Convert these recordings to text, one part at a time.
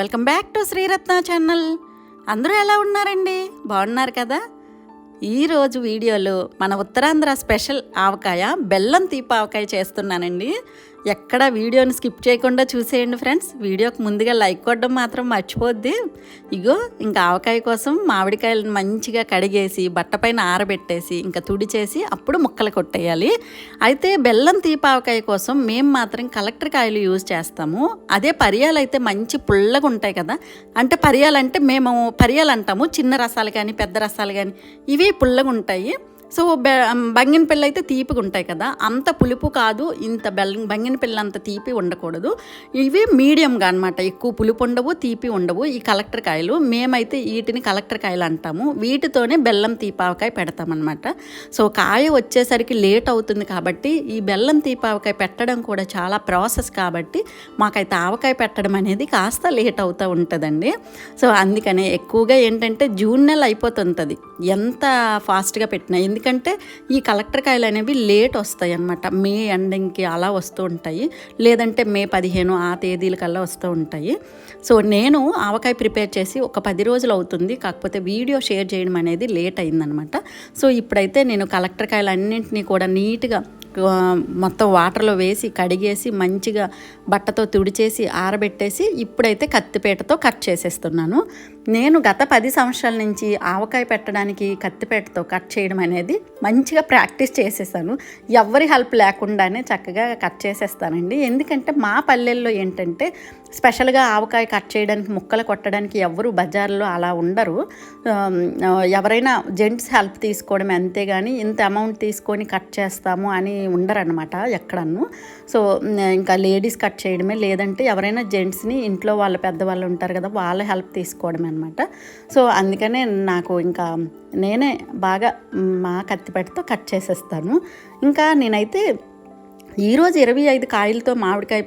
Welcome back to Sriratna channel. అందరూ ఎలా ఉన్నారండి? బాగున్నారు కదా? ఈరోజు వీడియోలో మన ఉత్తరాంధ్ర స్పెషల్ ఆవకాయ బెల్లం తీపి ఆవకాయ చేస్తున్నానండి. ఎక్కడ వీడియోని స్కిప్ చేయకుండా చూసేయండి ఫ్రెండ్స్. వీడియోకి ముందుగా లైక్ కొట్టడం మాత్రం మర్చిపోద్ది. ఇగో ఇంకా ఆవకాయ కోసం మామిడికాయలను మంచిగా కడిగేసి బట్టపైన ఆరబెట్టేసి ఇంకా తుడిచేసి అప్పుడు ముక్కలు కొట్టేయాలి. అయితే బెల్లం తీపి ఆవకాయ కోసం మేము మాత్రం కలెక్టర్ కాయలు యూజ్ చేస్తాము. అదే పరియాలు అయితే మంచి పుల్లగా ఉంటాయి కదా. అంటే పర్యాలంటే మేము పరియాలు అంటాము. చిన్న రసాలు కానీ పెద్ద రసాలు కానీ ఇవి పుల్లగా ఉంటాయి. సో బె బంగిన పిల్ల అయితే తీపిగా ఉంటాయి కదా. అంత పులుపు కాదు ఇంత బెల్ బంగిన పిల్ల అంత తీపి ఉండకూడదు. ఇవి మీడియంగా అనమాట ఎక్కువ పులుపు ఉండవు తీపి ఉండవు. ఈ కలెక్టర్ కాయలు మేమైతే వీటిని కలెక్టర్ కాయలు అంటాము. వీటితోనే బెల్లం తీపావకాయ పెడతామన్నమాట. సో కాయ వచ్చేసరికి లేట్ అవుతుంది కాబట్టి ఈ బెల్లం తీపావకాయ పెట్టడం కూడా చాలా ప్రాసెస్ కాబట్టి మాకైతే ఆవకాయ పెట్టడం అనేది కాస్త లేట్ అవుతూ ఉంటుందండి. సో అందుకనే ఎక్కువగా ఏంటంటే జూన్ నెల అయిపోతుంటుంది. ఎంత ఫాస్ట్గా పెట్టినా ఎందుకంటే ఈ కలెక్టర్ కాయలు అనేవి లేట్ వస్తాయి అన్నమాట మే ఎండింగ్కి అలా వస్తూ ఉంటాయి. లేదంటే మే పదిహేను ఆ తేదీలకల్లా వస్తూ ఉంటాయి. సో నేను ఆవకాయ ప్రిపేర్ చేసి ఒక పది రోజులు అవుతుంది. కాకపోతే వీడియో షేర్ చేయడం అనేది లేట్ అయిందనమాట సో ఇప్పుడైతే నేను కలెక్టర్ కాయలు అన్నింటినీ కూడా నీట్గా మొత్తం వాటర్లో వేసి కడిగేసి మంచిగా బట్టతో తుడిచేసి ఆరబెట్టేసి ఇప్పుడైతే కత్తిపేటతో కట్ చేసేస్తున్నాను. నేను గత పది సంవత్సరాల నుంచి ఆవకాయ పెట్టడానికి కత్తిపేటతో కట్ చేయడం అనేది మంచిగా ప్రాక్టీస్ చేసేసాను. ఎవరి హెల్ప్ లేకుండానే చక్కగా కట్ చేసేస్తానండి. ఎందుకంటే మా పల్లెల్లో ఏంటంటే స్పెషల్గా ఆవకాయ కట్ చేయడానికి ముక్కలు కొట్టడానికి ఎవరు బజార్లో అలా ఉండరు. ఎవరైనా జెంట్స్ హెల్ప్ తీసుకోవడం అంతేగాని ఇంత అమౌంట్ తీసుకొని కట్ చేస్తాము అని ఉండరనమాట ఎక్కడన్ను. సో ఇంకా లేడీస్ కట్ చేయడమే. లేదంటే ఎవరైనా జెంట్స్ని ఇంట్లో వాళ్ళ పెద్దవాళ్ళు ఉంటారు కదా వాళ్ళ హెల్ప్ తీసుకోవడమే అనమాట. సో అందుకనే నాకు ఇంకా నేనే బాగా మా కత్తిపెట్టతో కట్ చేసేస్తాను. ఇంకా నేనైతే ఈరోజు ఇరవై ఐదు కాయలతో మామిడికాయ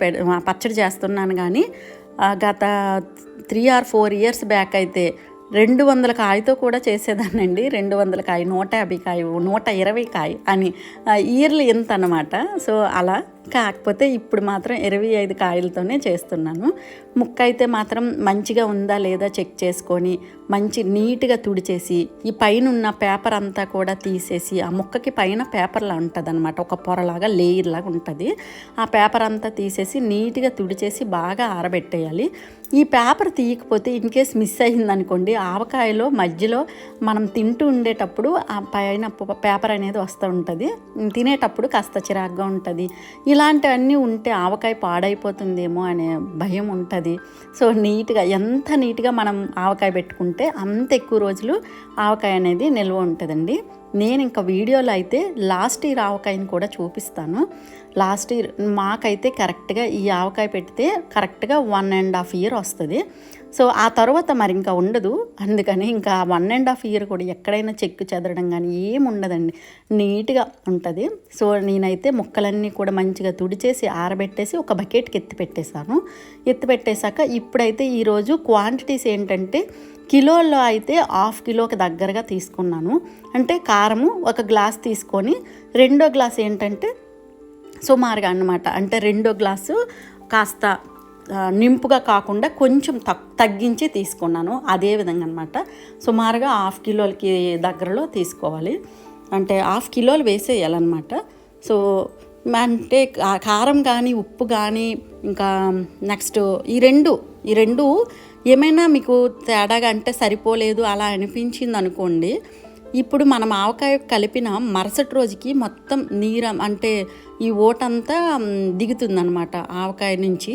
పచ్చడి చేస్తున్నాను కానీ గత three or four years back అయితే రెండు వందల కాయతో కూడా చేసేదానండి రెండు వందల కాయ నూట యాభై కాయ నూట ఇరవై కాయ అని ఇయర్లీ ఎంత అనమాట సో అలా కాకపోతే ఇప్పుడు మాత్రం ఇరవై ఐదు కాయలతోనే చేస్తున్నాను. ముక్క అయితే మాత్రం మంచిగా ఉందా లేదా చెక్ చేసుకొని మంచి నీట్గా తుడిచేసి ఈ పైన ఉన్న పేపర్ అంతా కూడా తీసేసి ఆ ముక్కకి పైన పేపర్లా ఉంటుంది అనమాట ఒక పొరలాగా లేయర్ లాగా ఉంటుంది. ఆ పేపర్ అంతా తీసేసి నీట్గా తుడిచేసి బాగా ఆరబెట్టేయాలి. ఈ పేపర్ తీయకపోతే ఇన్ కేస్ మిస్ అయిందనుకోండి ఆవకాయలో మధ్యలో మనం తింటూ ఉండేటప్పుడు ఆ పైన పేపర్ అనేది వస్తూ ఉంటుంది. తినేటప్పుడు కాస్త చిరాగ్గా ఉంటుంది. ఇలాంటివన్నీ ఉంటే ఆవకాయ పాడైపోతుందేమో అనే భయం ఉంటుంది. సో నీట్గా ఎంత నీట్గా మనం ఆవకాయ పెట్టుకుంటే అంత ఎక్కువ రోజులు ఆవకాయ అనేది నిల్వ ఉంటుందండి. నేను ఇంకా వీడియోలో అయితే లాస్ట్ ఇయర్ ఆవకాయని కూడా చూపిస్తాను. లాస్ట్ ఇయర్ మాకైతే కరెక్ట్గా ఈ ఆవకాయ పెడితే కరెక్ట్గా వన్ అండ్ హాఫ్ ఇయర్ వస్తుంది. సో ఆ తర్వాత మరి ఇంకా ఉండదు. అందుకని ఇంకా వన్ అండ్ హాఫ్ ఇయర్ కూడా ఎక్కడైనా చెక్కు చెదరడం కానీ ఏం ఉండదండి. నీట్గా ఉంటుంది. సో నేనైతే ముక్కలన్నీ కూడా మంచిగా తుడిచేసి ఆరబెట్టేసి ఒక బకెట్కి ఎత్తి పెట్టేశాను ఎత్తి పెట్టేశాక ఇప్పుడైతే ఈరోజు క్వాంటిటీస్ ఏంటంటే కిలోల్లో అయితే హాఫ్ కిలోకి దగ్గరగా తీసుకున్నాను. అంటే కారము ఒక గ్లాస్ తీసుకొని రెండో గ్లాస్ ఏంటంటే సుమారుగా అన్నమాట. అంటే రెండో గ్లాసు కాస్త నింపుగా కాకుండా కొంచెం తగ్గించి తీసుకున్నాను. అదే విధంగా అనమాట సుమారుగా హాఫ్ కిలోలకి దగ్గరలో తీసుకోవాలి. అంటే హాఫ్ కిలోలు వేసేయాలన్నమాట. సో అంటే కారం కానీ ఉప్పు కానీ ఇంకా నెక్స్ట్ ఈ రెండు ఈ రెండు ఏమైనా మీకు తేడాగా అంటే సరిపోలేదు అలా అనిపించింది అనుకోండి ఇప్పుడు మనం ఆవకాయ కలిపిన మరుసటి రోజుకి మొత్తం నీరం అంటే ఈ ఓటంతా దిగుతుందనమాట ఆవకాయ నుంచి.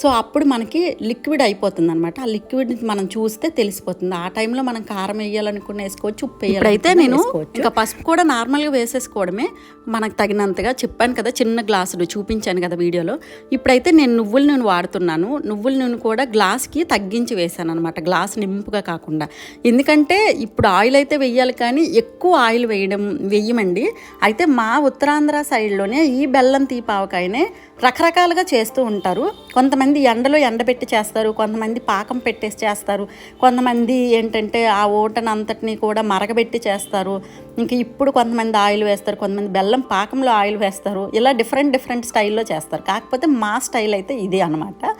సో అప్పుడు మనకి లిక్విడ్ అయిపోతుంది అనమాట ఆ లిక్విడ్ మనం చూస్తే తెలిసిపోతుంది. ఆ టైంలో మనం కారం వేయాలనుకున్న వేసుకోవచ్చు ఉప్పు వేయాలైతే నేను ఇంకా పసుపు కూడా నార్మల్గా వేసేసుకోవడమే. మనకు తగినంతగా చెప్పాను కదా చిన్న గ్లాసులు చూపించాను కదా వీడియోలో. ఇప్పుడైతే నేను నువ్వుల నూనె వాడుతున్నాను. నువ్వుల నూనె కూడా గ్లాస్కి తగ్గించి వేసాను అనమాట గ్లాస్ నింపుగా కాకుండా. ఎందుకంటే ఇప్పుడు ఆయిల్ అయితే వెయ్యాలి కానీ ఎక్కువ ఆయిల్ వేయడం వెయ్యమండి అయితే మా ఉత్తరాంధ్ర సైడ్లోనే ఈ బెల్లం తీపావకాయనే రకరకాలుగా చేస్తూ ఉంటారు. కొంతమంది ఎండలో ఎండబెట్టి చేస్తారు కొంతమంది పాకం పెట్టేసి చేస్తారు కొంతమంది ఏంటంటే ఆ ఓటను అంతటిని కూడా మరగబెట్టి చేస్తారు. ఇంకా ఇప్పుడు కొంతమంది ఆయిల్ వేస్తారు కొంతమంది బెల్లం పాకంలో ఆయిల్ వేస్తారు. ఇలా డిఫరెంట్ డిఫరెంట్ స్టైల్లో చేస్తారు. కాకపోతే మా స్టైల్ అయితే ఇదే అనమాట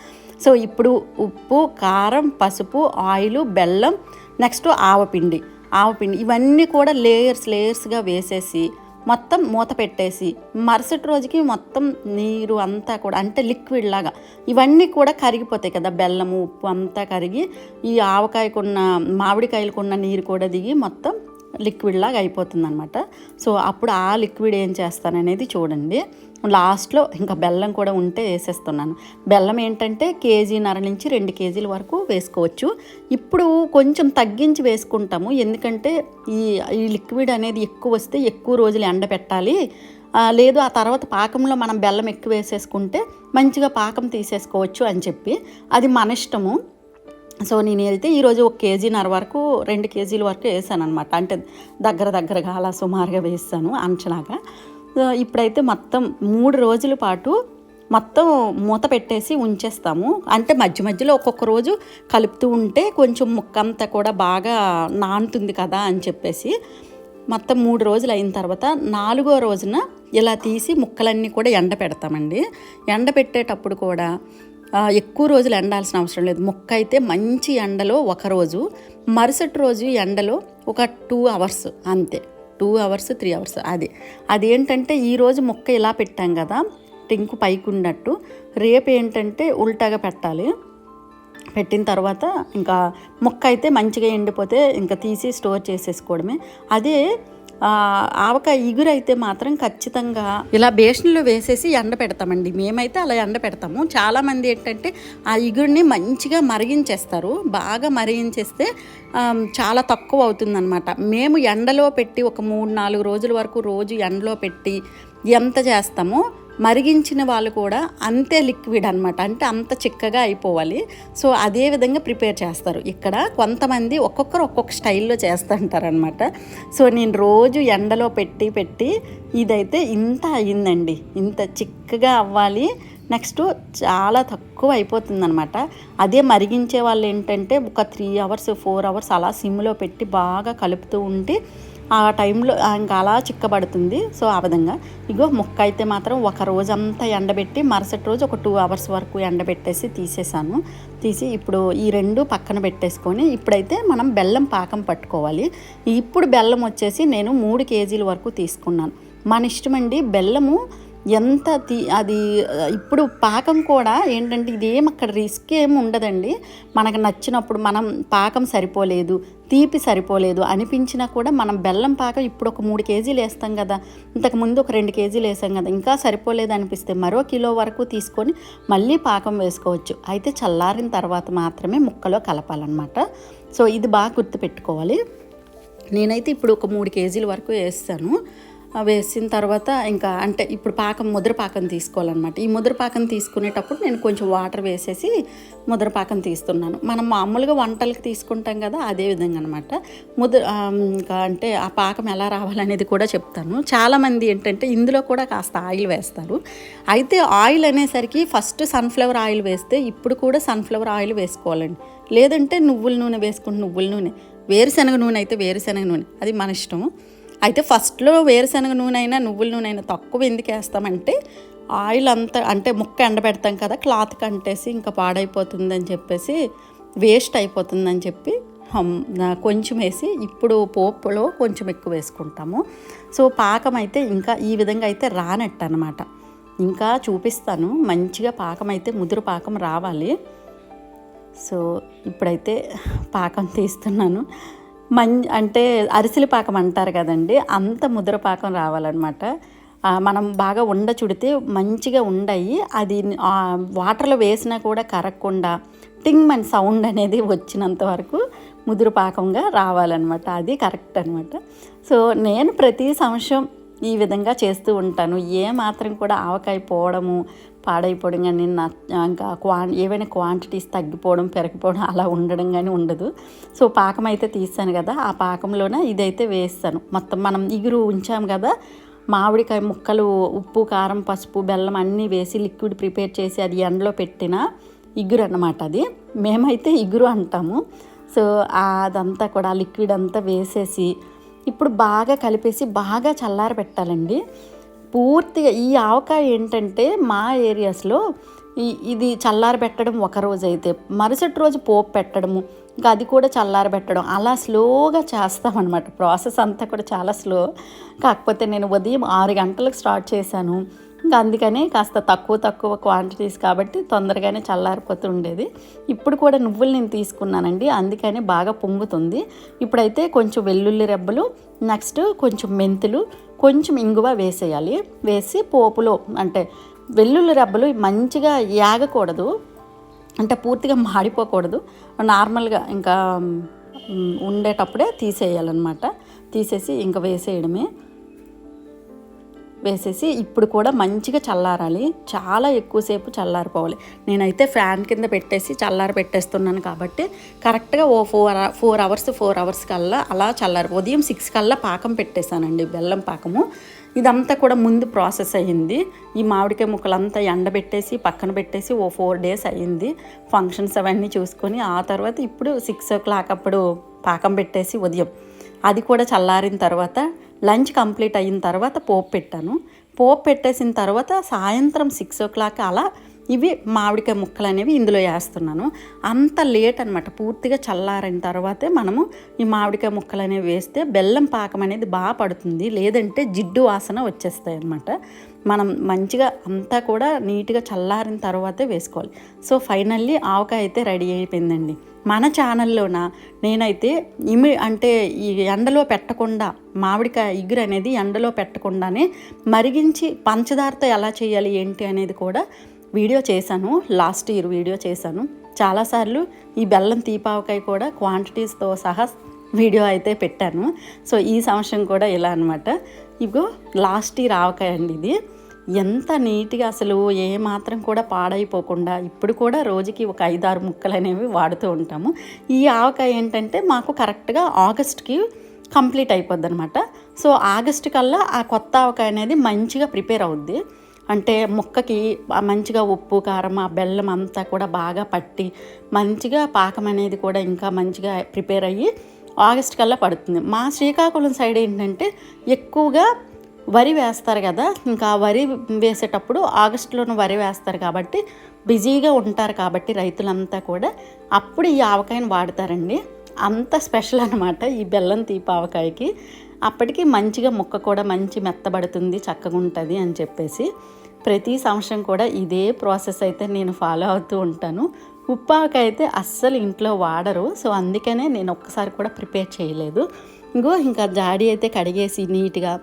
సో ఇప్పుడు ఉప్పు కారం పసుపు ఆయిల్ బెల్లం నెక్స్ట్ ఆవపిండి. ఆవపిండి. ఇవన్నీ కూడా లేయర్స్ లేయర్స్గా వేసేసి మొత్తం మూత పెట్టేసి మరుసటి రోజుకి మొత్తం నీరు అంతా కూడా అంటే లిక్విడ్ లాగా ఇవన్నీ కూడా కరిగిపోతాయి కదా బెల్లము ఉప్పు అంతా కరిగి ఈ ఆవకాయకున్న మామిడికాయలకున్న నీరు కూడా దిగి మొత్తం లిక్విడ్ లాగా అయిపోతుంది అనమాట సో అప్పుడు ఆ లిక్విడ్ ఏం చేస్తాననేది చూడండి. లాస్ట్లో ఇంకా బెల్లం కూడా ఉంటే వేసేస్తున్నాను. బెల్లం ఏంటంటే కేజీన్నర నుంచి రెండు కేజీల వరకు వేసుకోవచ్చు. ఇప్పుడు కొంచెం తగ్గించి వేసుకుంటాము. ఎందుకంటే ఈ ఈ లిక్విడ్ అనేది ఎక్కువ వస్తే ఎక్కువ రోజులు ఎండబెట్టాలి లేదు ఆ తర్వాత పాకంలో మనం బెల్లం ఎక్కువ వేసేసుకుంటే మంచిగా పాకం తీసేసుకోవచ్చు అని చెప్పి. అది మన ఇష్టము. సో నేను అయితే ఈరోజు ఒక కేజీన్నర వరకు రెండు కేజీల వరకు వేసాను అనమాట అంటే దగ్గర దగ్గరగా అలా సుమారుగా వేసాను అంచనాగా. ఇప్పుడైతే మొత్తం మూడు రోజుల పాటు మొత్తం మూత పెట్టేసి ఉంచేస్తాము. అంటే మధ్య మధ్యలో ఒక్కొక్క రోజు కలుపుతూ ఉంటే కొంచెం ముక్కంతా కూడా బాగా నానుతుంది కదా అని చెప్పేసి మొత్తం మూడు రోజులు అయిన తర్వాత నాలుగో రోజున ఇలా తీసి ముక్కలన్నీ కూడా ఎండ పెడతామండి. ఎండ పెట్టేటప్పుడు కూడా ఎక్కువ రోజులు ఎండాల్సిన అవసరం లేదు. ముక్క అయితే మంచి ఎండలో ఒక రోజు మరుసటి రోజు ఎండలో ఒక టూ అవర్స్ అంతే. టూ అవర్స్ త్రీ అవర్స్ అది. అదేంటంటే ఈరోజు ముక్క ఇలా పెట్టాం కదా టింకు పైకి ఉన్నట్టు. రేపు ఏంటంటే ఉల్టాగా పెట్టాలి. పెట్టిన తర్వాత ఇంకా ముక్క అయితే మంచిగా ఎండిపోతే ఇంకా తీసి స్టోర్ చేసేసుకోవడమే. అదే ఆవకాయ ఇగురైతే మాత్రం ఖచ్చితంగా ఇలా బేషన్లో వేసేసి ఎండ పెడతామండి. మేమైతే అలా ఎండ పెడతాము. చాలామంది ఏంటంటే ఆ ఇగురిని మంచిగా మరిగించేస్తారు. బాగా మరిగించేస్తే చాలా తక్కువ అవుతుందన్నమాట. మేము ఎండలో పెట్టి ఒక మూడు నాలుగు రోజుల వరకు రోజు ఎండలో పెట్టి ఎంత చేస్తామో మరిగించిన వాళ్ళు కూడా అంతే లిక్విడ్ అనమాట అంటే అంత చిక్కగా అయిపోవాలి. సో అదే విధంగా ప్రిపేర్ చేస్తారు. ఇక్కడ కొంతమంది ఒక్కొక్కరు ఒక్కొక్క స్టైల్లో చేస్తుంటారనమాట సో నేను రోజు ఎండలో పెట్టి పెట్టి ఇదైతే ఇంత అయిందండి ఇంత చిక్కగా అవ్వాలి. నెక్స్ట్ చాలా తక్కువ అయిపోతుంది అనమాట అదే మరిగించే వాళ్ళు ఏంటంటే ఒక త్రీ అవర్స్ ఫోర్ అవర్స్ అలా సిమ్లో పెట్టి బాగా కలుపుతూ ఉంటే ఆ టైంలో ఇంకా అలా చిక్కబడుతుంది. సో ఆ విధంగా. ఇగో ముక్క అయితే మాత్రం ఒక రోజంతా ఎండబెట్టి మరుసటి రోజు ఒక టూ అవర్స్ వరకు ఎండబెట్టేసి తీసేసాను. తీసి ఇప్పుడు ఈ రెండు పక్కన పెట్టేసుకొని ఇప్పుడైతే మనం బెల్లం పాకం పట్టుకోవాలి. ఇప్పుడు బెల్లం వచ్చేసి నేను మూడు కేజీల వరకు తీసుకున్నాను. మన ఇష్టమండి బెల్లము ఎంత తీ అది ఇప్పుడు పాకం కూడా ఏంటంటే ఇదేం అక్కడ రిస్క్ ఏమి ఉండదండి. మనకు నచ్చినప్పుడు మనం పాకం సరిపోలేదు తీపి సరిపోలేదు అనిపించినా కూడా మనం బెల్లం పాకం ఇప్పుడు ఒక మూడు కేజీలు వేస్తాం కదా. ఇంతకు ముందు ఒక రెండు కేజీలు వేసాం కదా. ఇంకా సరిపోలేదు అనిపిస్తే మరో కిలో వరకు తీసుకొని మళ్ళీ పాకం వేసుకోవచ్చు. అయితే చల్లారిన తర్వాత మాత్రమే ముక్కలో కలపాలన్నమాట. సో ఇది బాగా గుర్తుపెట్టుకోవాలి. నేనైతే ఇప్పుడు ఒక మూడు కేజీల వరకు వేస్తాను. వేసిన తర్వాత ఇంకా అంటే ఇప్పుడు పాకం ముద్ర పాకం తీసుకోవాలన్నమాట. ఈ ముద్ర పాకం తీసుకునేటప్పుడు నేను కొంచెం వాటర్ వేసేసి ముద్ర పాకం తీస్తున్నాను. మనం మామూలుగా వంటలకు తీసుకుంటాం కదా అదే విధంగా అనమాట ముద్ర ఇంకా అంటే ఆ పాకం ఎలా రావాలనేది కూడా చెప్తాను. చాలామంది ఏంటంటే ఇందులో కూడా కాస్త ఆయిల్ వేస్తారు. అయితే ఆయిల్ అనేసరికి ఫస్ట్ సన్ఫ్లవర్ ఆయిల్ వేస్తే ఇప్పుడు కూడా సన్ఫ్లవర్ ఆయిల్ వేసుకోవాలండి. లేదంటే నువ్వుల నూనె వేసుకుంటే నువ్వుల నూనె వేరుశనగ నూనె అయితే వేరుశనగ నూనె అది మన ఇష్టం అయితే ఫస్ట్లో వేరుశనగ నూనె అయినా నువ్వుల నూనె అయినా తక్కువ ఎందుకు వేస్తామంటే ఆయిల్ అంతా అంటే ముక్క ఎండబెడతాం కదా క్లాత్ కంటేసి ఇంకా పాడైపోతుందని చెప్పేసి వేస్ట్ అయిపోతుందని చెప్పి కొంచెం వేసి ఇప్పుడు పోపులో కొంచెం ఎక్కువ వేసుకుంటాము. సో పాకం అయితే ఇంకా ఈ విధంగా అయితే రానట్టు అనమాట ఇంకా చూపిస్తాను మంచిగా పాకం అయితే ముదురు పాకం రావాలి. సో ఇప్పుడైతే పాకం తీస్తున్నాను. మం అంటే అరిసెల పాకం అంటారు కదండి అంత ముద్ర పాకం రావాలన్నమాట. మనం బాగా ఉండ చుడితే మంచిగా ఉండయి అది వాటర్లో వేసినా కూడా కరగకుండా టింగ్ మన సౌండ్ అనేది వచ్చినంత వరకు ముదురు పాకంగా రావాలన్నమాట. అది కరెక్ట్ అనమాట సో నేను ప్రతి సంవత్సరం ఈ విధంగా చేస్తూ ఉంటాను. ఏ మాత్రం కూడా ఆవకాయ పోవడము పాడైపోవడం కానీ నా ఇంకా క్వాన్ ఏవైనా క్వాంటిటీస్ తగ్గిపోవడం పెరిగిపోవడం అలా ఉండడం కానీ ఉండదు. సో పాకం అయితే తీస్తాను కదా ఆ పాకంలోనే ఇదైతే వేస్తాను. మొత్తం మనం ఇగురు ఉంచాం కదా మామిడికాయ ముక్కలు ఉప్పు కారం పసుపు బెల్లం అన్నీ వేసి లిక్విడ్ ప్రిపేర్ చేసి అది ఎండలో పెట్టిన ఇగురు అన్నమాట అది. మేమైతే ఇగురు అంటాము. సో అదంతా కూడా లిక్విడ్ అంతా వేసేసి ఇప్పుడు బాగా కలిపేసి బాగా చల్లార పెట్టాలండి పూర్తిగా ఈ ఆవకాయ ఏంటంటే మా ఏరియాస్లో ఈ ఇది చల్లారబెట్టడం ఒక రోజు అయితే మరుసటి రోజు పోపు పెట్టడము ఇంకా అది కూడా చల్లారబెట్టడం అలా స్లోగా చేస్తామన్నమాట ప్రాసెస్ అంతా కూడా చాలా స్లో. కాకపోతే నేను ఉదయం ఆరు గంటలకు స్టార్ట్ చేశాను. ఇంకా అందుకని కాస్త తక్కువ తక్కువ క్వాంటిటీస్ కాబట్టి తొందరగానే చల్లారిపోతూ ఉండేది. ఇప్పుడు కూడా నువ్వులు నేను తీసుకున్నానండి. అందుకని బాగా పొంగుతుంది. ఇప్పుడైతే కొంచెం వెల్లుల్లి రెబ్బలు నెక్స్ట్ కొంచెం మెంతులు కొంచెం ఇంగువ వేసేయాలి. వేసి పోపులో అంటే వెల్లుల్లి రబ్బలు మంచిగా యాగకూడదు. అంటే పూర్తిగా మాడిపోకూడదు. నార్మల్గా ఇంకా ఉండేటప్పుడే తీసేయాలన్నమాట. తీసేసి ఇంకా వేసేయడమే. వేసేసి ఇప్పుడు కూడా మంచిగా చల్లారాలి. చాలా ఎక్కువసేపు చల్లారిపోవాలి. నేనైతే ఫ్యాన్ కింద పెట్టేసి చల్లారి పెట్టేస్తున్నాను కాబట్టి కరెక్ట్గా ఓ four four hours four hours కల్లా అలా చల్లారి ఉదయం సిక్స్ కల్లా పాకం పెట్టేశానండి బెల్లం పాకము. ఇదంతా కూడా ముందు ప్రాసెస్ అయ్యింది. ఈ మామిడికాయ ముక్కలంతా ఎండబెట్టేసి పక్కన పెట్టేసి ఓ ఫోర్ డేస్ అయ్యింది. ఫంక్షన్స్ అవన్నీ చూసుకొని ఆ తర్వాత ఇప్పుడు సిక్స్ ఓ క్లాక్ అప్పుడు పాకం పెట్టేసి ఉదయం అది కూడా చల్లారిన తర్వాత లంచ్ కంప్లీట్ అయిన తర్వాత పోపు పెట్టాను. పోపు పెట్టేసిన తర్వాత సాయంత్రం సిక్స్ ఓ క్లాక్ అలా ఇవి మామిడికాయ ముక్కలు అనేవి ఇందులో వేస్తున్నాను. అంత లేట్ అనమాట పూర్తిగా చల్లారిన తర్వాతే మనము ఈ మామిడికాయ ముక్కలు అనేవి వేస్తే బెల్లం పాకం అనేది బాగా పడుతుంది. లేదంటే జిడ్డు వాసన వచ్చేస్తాయి అనమాట మనం మంచిగా అంతా కూడా నీట్గా చల్లారిన తర్వాతే వేసుకోవాలి. సో ఫైనల్లీ ఆవకాయ అయితే రెడీ అయిపోయిందండి. మన ఛానల్లోన నేనైతే ఇమి అంటే ఈ ఎండలో పెట్టకుండా మామిడికాయ ఇగురు అనేది ఎండలో పెట్టకుండానే మరిగించి పంచదారతో ఎలా చేయాలి ఏంటి అనేది కూడా వీడియో చేశాను. లాస్ట్ ఇయర్ వీడియో చేశాను. చాలాసార్లు ఈ బెల్లం తీపావకాయ కూడా క్వాంటిటీస్తో సహా వీడియో అయితే పెట్టాను. సో ఈ సంవత్సరం కూడా ఇలా అనమాట ఇగో లాస్ట్ ఇయర్ ఆవకాయ అండి ఇది. ఎంత నీట్గా అసలు ఏమాత్రం కూడా పాడైపోకుండా ఇప్పుడు కూడా రోజుకి ఒక ఐదారు ముక్కలు అనేవి వాడుతూ ఉంటాము. ఈ ఆవకాయ ఏంటంటే మాకు కరెక్ట్గా ఆగస్ట్కి కంప్లీట్ అయిపోద్ది అనమాట సో ఆగస్ట్ కల్లా ఆ కొత్త ఆవకాయ అనేది మంచిగా ప్రిపేర్ అవుద్ది. అంటే ముక్కకి మంచిగా ఉప్పు కారం ఆ బెల్లం అంతా కూడా బాగా పట్టి మంచిగా పాకం అనేది కూడా ఇంకా మంచిగా ప్రిపేర్ అయ్యి ఆగస్ట్ కల్లా పడుతుంది. మా శ్రీకాకుళం సైడ్ ఏంటంటే ఎక్కువగా వరి వేస్తారు కదా ఇంకా వరి వేసేటప్పుడు ఆగస్టులోనూ వరి వేస్తారు కాబట్టి బిజీగా ఉంటారు కాబట్టి రైతులంతా కూడా అప్పుడు ఈ ఆవకాయని వాడతారండి. అంత స్పెషల్ అనమాట ఈ బెల్లం తీపి ఆవకాయకి. అప్పటికి మంచిగా ముక్క కూడా మంచి మెత్తబడుతుంది చక్కగా ఉంటుంది అని చెప్పేసి ప్రతి సంవత్సరం కూడా ఇదే ప్రాసెస్ అయితే నేను ఫాలో అవుతూ ఉంటాను. ఉప్పావకాయ అయితే అస్సలు ఇంట్లో వాడరు. సో అందుకనే నేను ఒక్కసారి కూడా ప్రిపేర్ చేయలేదు. ఇంకో ఇంకా జాడి అయితే కడిగేసి నీట్గా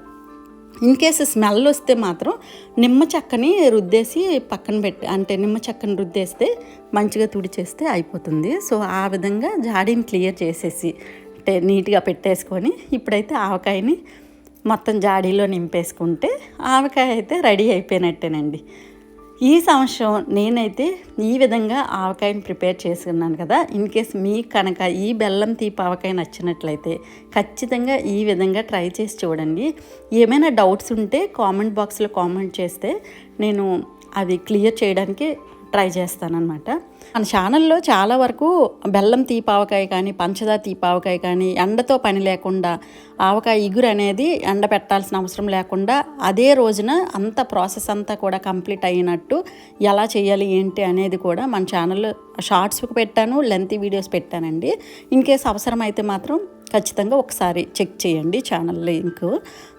ఇన్ కేసు స్మెల్ వస్తే మాత్రం నిమ్మ చెక్కని రుద్దేసి పక్కన పెట్టి అంటే నిమ్మ చెక్కని రుద్దేస్తే మంచిగా తుడిచేస్తే అయిపోతుంది. సో ఆ విధంగా జాడీని క్లియర్ చేసేసి అంటే నీట్గా పెట్టేసుకొని ఇప్పుడైతే ఆవకాయని మొత్తం జాడీలో నింపేసుకుంటే ఆవకాయ అయితే రెడీ అయిపోయినట్టేనండి. ఈ సంవత్సరం నేనైతే ఈ విధంగా ఆవకాయని ప్రిపేర్ చేసుకున్నాను కదా. ఇన్ కేస్ మీకు కనుక ఈ బెల్లం తీపి ఆవకాయ నచ్చినట్లయితే ఖచ్చితంగా ఈ విధంగా ట్రై చేసి చూడండి. ఏమైనా డౌట్స్ ఉంటే కామెంట్ బాక్స్లో కామెంట్ చేస్తే నేను అవి క్లియర్ చేయడానికి ట్రై చేస్తానన్నమాట. మన ఛానల్లో చాలా వరకు బెల్లం తీపావకాయ కానీ పంచదార తీపావకాయ కానీ ఎండతో పని లేకుండా ఆవకాయ ఇగురు అనేది ఎండ పెట్టాల్సిన అవసరం లేకుండా అదే రోజున అంత ప్రాసెస్ అంతా కూడా కంప్లీట్ అయినట్టు ఎలా చేయాలి ఏంటి అనేది కూడా మన ఛానల్లో షార్ట్స్ పెట్టాను లెంత్ వీడియోస్ పెట్టానండి. ఇన్ కేస్ అవసరమైతే మాత్రం ఖచ్చితంగా ఒకసారి చెక్ చేయండి ఛానల్ లింక్.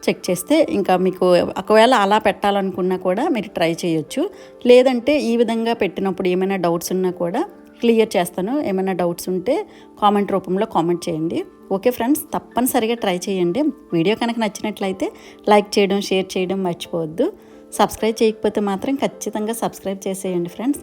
చెక్ చేస్తే ఇంకా మీకు ఒకవేళ అలా పెట్టాలనుకున్నా కూడా మీరు ట్రై చేయొచ్చు. లేదంటే ఈ విధంగా పెట్టినప్పుడు ఏమైనా డౌట్స్ ఉన్నా కూడా క్లియర్ చేస్తాను. ఏమైనా డౌట్స్ ఉంటే కామెంట్ రూపంలో కామెంట్ చేయండి. ఓకే ఫ్రెండ్స్ తప్పనిసరిగా ట్రై చేయండి. వీడియో కనుక నచ్చినట్లయితే లైక్ చేయడం షేర్ చేయడం మర్చిపోవద్దు. సబ్స్క్రైబ్ చేయకపోతే మాత్రం ఖచ్చితంగా సబ్స్క్రైబ్ చేసేయండి ఫ్రెండ్స్.